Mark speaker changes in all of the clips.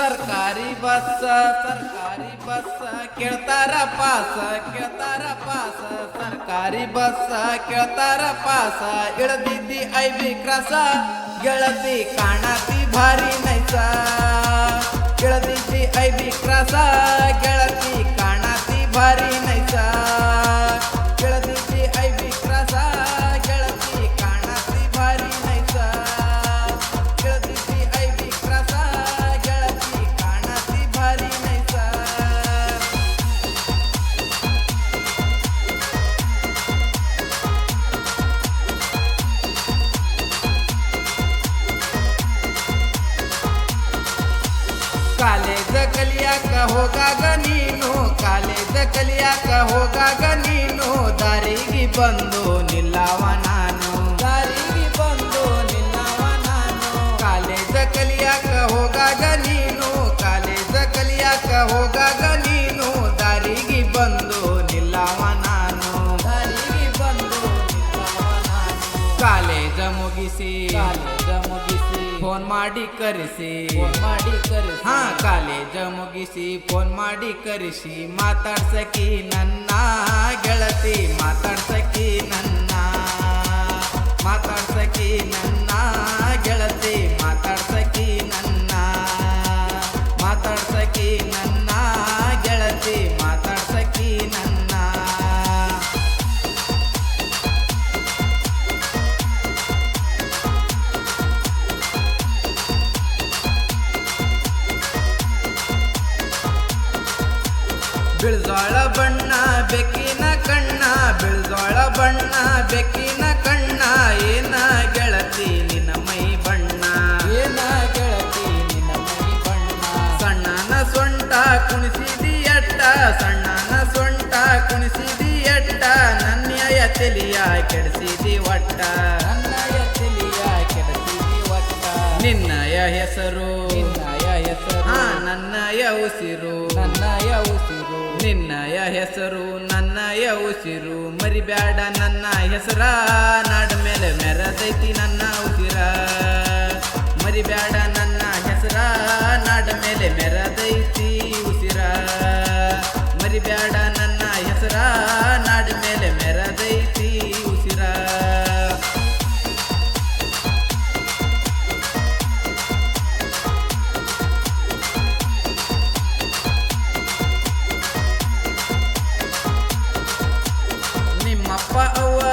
Speaker 1: ಸರ್ಕಾರಿ ಬಸ್ ಸರ್ಕಾರಿ ಬಸ್, ಕೇಳ್ತಾರ ಪಾಸ ಕೇಳ್ತಾರ ಪಾಸ, ಸರ್ಕಾರಿ ಬಸ್, ಕೇಳ್ತಾರ ಪಾಸ. ಇಳದಿದ್ದಿ ಐ ಬಿ ಕ್ರಾಸ, ಗೆಳತಿ ಕಾಣತಿ ಭಾರಿ ನೈಸ. ಇಳದಿದ್ದಿ ಐ ಬಿ ಕ್ರಾಸ ಕಾಲೇಜ ಕಲಿಯಾಕ ಹೋಗಾಗ ನೀನು, ಕಾಲೇಜ ಕಲಿಯಾಕ ಹೋಗಾಗ ನೀನು, ದಾರಿಗೆ ಬಂದು ನಿಲ್ಲವ ನಾನು. ದಾರಿಗೆ ಬಂದು ನಿಲ್ಲವ ನಾನು. ಕಾಲೇಜ ಕಲಿಯಾಕ ಹೋಗಾಗ ನೀನು, ಕಾಲೇಜ ಕಲಿಯಾಕ ಹೋಗಾಗ ಮುಗಿಸಿ ಕಾಲೇಜ ಮುಗಿಸಿ ಫೋನ್ ಮಾಡಿ ಕರೆಸಿ. ಫೋನ್ ಮಾಡಿ ಕರೆಸಿ. ಹಾ ಕಾಲೇಜ ಮುಗಿಸಿ ಫೋನ್ ಮಾಡಿ ಕರೆಸಿ. ಮಾತಾಡ್ಸಕಿ ನನ್ನ ಬಿಳ್ಜೋಳ ಬಣ್ಣ ಬೆಕ್ಕಿನ ಕಣ್ಣ ಬಿಳ್ಜೋಳ ಬಣ್ಣ ಬೆಕ್ಕಿನ ಕಣ್ಣ ಏನ ಗೆಳತಿ ನಿನ್ನ ಮೈ ಬಣ್ಣ? ಏನ ಗೆಳತಿ ನಿನ್ನ ಮೈ ಬಣ್ಣ? ಸಣ್ಣನ ಸೊಂಟ ಕುಣಿಸಿದಿ ಅಟ್ಟ ಸಣ್ಣನ ಸೊಂಟ ಕುಣಿಸಿದಿ ನನ್ನಯ ನನ್ಯಯ ತಿಳಿಯ ಕೆಡಿಸಿದಿ ಒಟ್ಟ ನನ್ನಯ ತಿಳಿಯ ಕೆಡಿಸಿದಿ ಒಟ್ಟ ನಿನ್ನಯ ಹೆಸರು ಉಸಿರು ನನ್ನಯ ಉಸಿರು ನಿನ್ನಯ ಹೆಸರು ನನ್ನಯ ಉಸಿರು ಮರಿಬ್ಯಾಡ ನನ್ನ ಹೆಸರ ನಾಡ ಮೇಲೆ ಮೆರದೈತಿ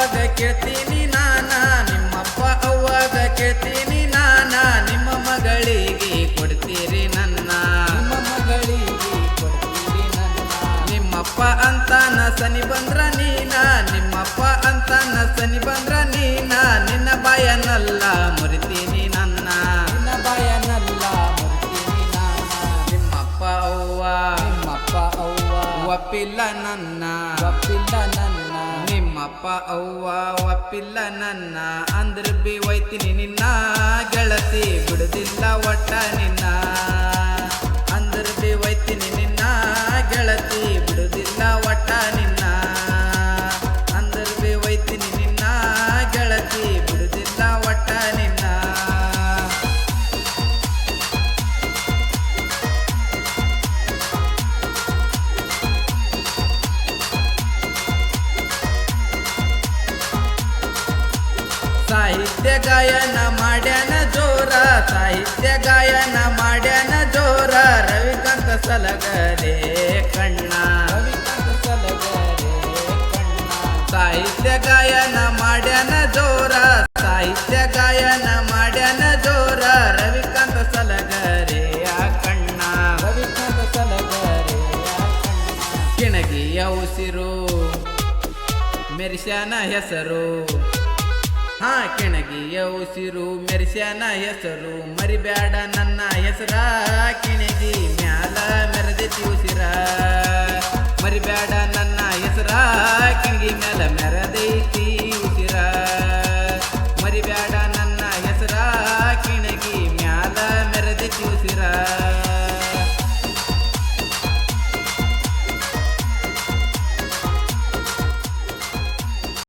Speaker 1: ಅವ್ವಾಗ ಕೇಳ್ತೀನಿ ನಾನ ನಿಮ್ಮಪ್ಪ ಅವ್ವಾಗ ಕೇಳ್ತೀನಿ ನಾನ ನಿಮ್ಮ ಮಗಳಿಗೆ ಕೊಡ್ತೀರಿ ನನ್ನ. ನಿಮ್ಮ ಮಗಳಿಗೆ ಕೊಡ್ತೀರಿ ನನ್ನ. ನಿಮ್ಮಪ್ಪ ಅಂತಾನ ಸನಿ ಬಂದ್ರ ನೀನ ನಿಮ್ಮಪ್ಪ ಅಂತಾನ ಸನಿ ಬಂದ್ರ ನೀನ. ನಿನ್ನ ಬಾಯನಲ್ಲ ಮುರಿತೀನಿ ನನ್ನ. ನಿನ್ನ ಬಾಯನಲ್ಲ ಮುರಿತೀನಿ ನಾನ ನಿಮ್ಮಪ್ಪ ಅವ್ವ. ನಿಮ್ಮಪ್ಪ ಅವ್ವ. ಒಪ್ಪಿಲ್ಲ ನನ್ನ. ನಿಮ್ಮಪ್ಪ ಅವ್ವ ಒಪ್ಪಿಲ್ಲ ನನ್ನ. ಅಂದ್ರ ಬಿ ಒಯ್ತೀನಿ ನಿನ್ನ ಗೆಳತಿ. ಬಿಡುದಿಲ್ಲ ಒಟ್ಟ ನಿನ್ನ. ಸಾಹಿತ್ಯ ಗಾಯನ ಮಾಡ್ಯಾನ ಜೋರ, ಸಾಹಿತ್ಯ ಗಾಯನ ಮಾಡ್ಯಾನ ಜೋರ. ರವಿಕಾಂತ ಸಲಗರೆ ಕಣ್ಣ. ಸಾಹಿತ್ಯ ಗಾಯನ ಮಾಡ್ಯಾನ ಜೋರ, ಸಾಹಿತ್ಯ ಗಾಯನ ಮಾಡ್ಯಾನ ಜೋರ. ರವಿಕಾಂತ ಸಲಗರೆ ಕಣ್ಣ. ರವಿಕಾಂತ ಸಲಗರೆ ಕಿಣಗಿಯ ಉಸಿರು, ಮೆರಿಸ್ಯಾನ ಹೆಸರು. ಹಾ ಕೆಣಗಿಯ ಉಸಿರು ಮೆರೆಸ್ಯಾನ ಹೆಸರು ಮರಿಬ್ಯಾಡ ನನ್ನ ಹೆಸರ. ಕೆಣಗಿ ಮ್ಯಾಲ ಮೆರೆದೈತಿ ಉಸಿರ. ಮರಿಬ್ಯಾಡ ನನ್ನ ಹೆಸರ.